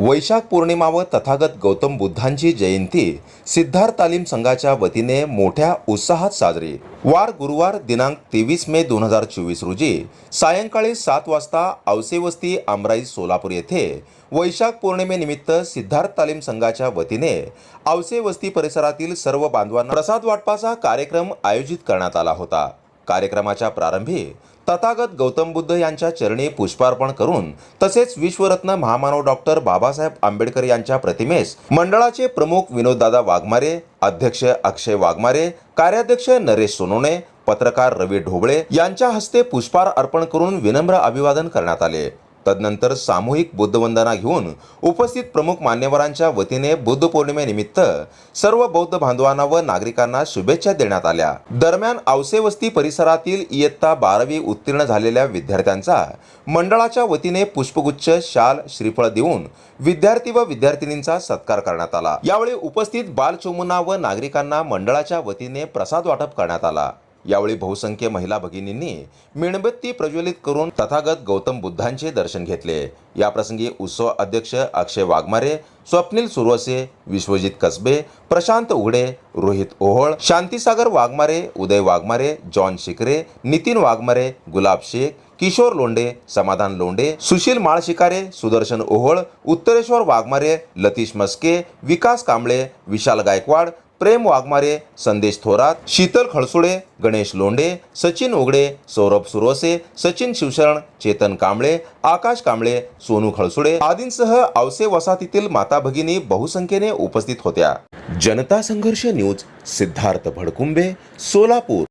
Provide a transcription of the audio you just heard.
वैशाख पौर्णिमा व तथागत गौतम बुद्धांची जयंती सिद्धार्थ तालीम संघाच्या वतीने मोठ्या उत्साहात साजरी. वार गुरुवार दिनांक तेवीस मे दोन हजार चोवीस रोजी सायंकाळी सात वाजता औसेवस्ती आमराई सोलापूर येथे वैशाख पौर्णिमेनिमित्त सिद्धार्थ तालीम संघाच्या वतीने औसेवस्ती परिसरातील सर्व बांधवांना प्रसाद वाटपाचा कार्यक्रम आयोजित करण्यात आला होता. कार्यक्रमाच्या प्रारंभी तथागत गौतम बुद्ध यांच्या चरणी पुष्पार्पण करून तसेच विश्वरत्न महामानव डॉक्टर बाबासाहेब आंबेडकर यांच्या प्रतिमेस मंडळाचे प्रमुख विनोददादा वाघमारे अध्यक्ष अक्षय वाघमारे कार्याध्यक्ष नरेश सोनोने पत्रकार रवी ढोबळे यांच्या हस्ते पुष्पार अर्पण करून विनम्र अभिवादन करण्यात आले. तदनंतर सामूहिक बुद्धवंदना घेऊन उपस्थित प्रमुख मान्यवरांच्या वतीने बुद्ध पौर्णिमेनिमित्त सर्व बौद्ध बांधवांना व नागरिकांना शुभेच्छा देण्यात आल्या. दरम्यान औसे परिसरातील इयत्ता बारावी उत्तीर्ण झालेल्या विद्यार्थ्यांचा मंडळाच्या वतीने पुष्पगुच्छ शाल श्रीफळ देऊन विद्यार्थी व विद्यार्थिनींचा सत्कार करण्यात आला. यावेळी उपस्थित बालचोमुना व नागरिकांना मंडळाच्या वतीने प्रसाद वाटप करण्यात आला. यावेळी बहुसंख्य महिला भगिनींनी मेणबत्ती प्रज्वलित करून तथागत गौतम बुद्धांचे दर्शन घेतले. याप्रसंगी उत्सव अध्यक्ष अक्षय वाघमारे स्वप्नील सुरवसे विश्वजित कसबे प्रशांत उघडे रोहित ओहोळ शांतीसागर वाघमारे उदय वाघमारे जॉन शिकरे नितीन वाघमारे गुलाब शेख किशोर लोंडे समाधान लोंडे सुशील माळशिकारे सुदर्शन ओहोळ उत्तरेश्वर वाघमारे लतीश मस्के विकास कांबळे विशाल गायकवाड प्रेम वाघमारे संदेश थोरात शीतल खळसुळे गणेश लोंढे सचिन उघडे सौरभ सुरवसे सचिन शिवशरण चेतन कांबळे आकाश कांबळे सोनू खळसुळे आदींसह आवसे वसाहतीतील माता भगिनी बहुसंख्येने उपस्थित होत्या. जनता संघर्ष न्यूज सिद्धार्थ भडकुंबे सोलापूर.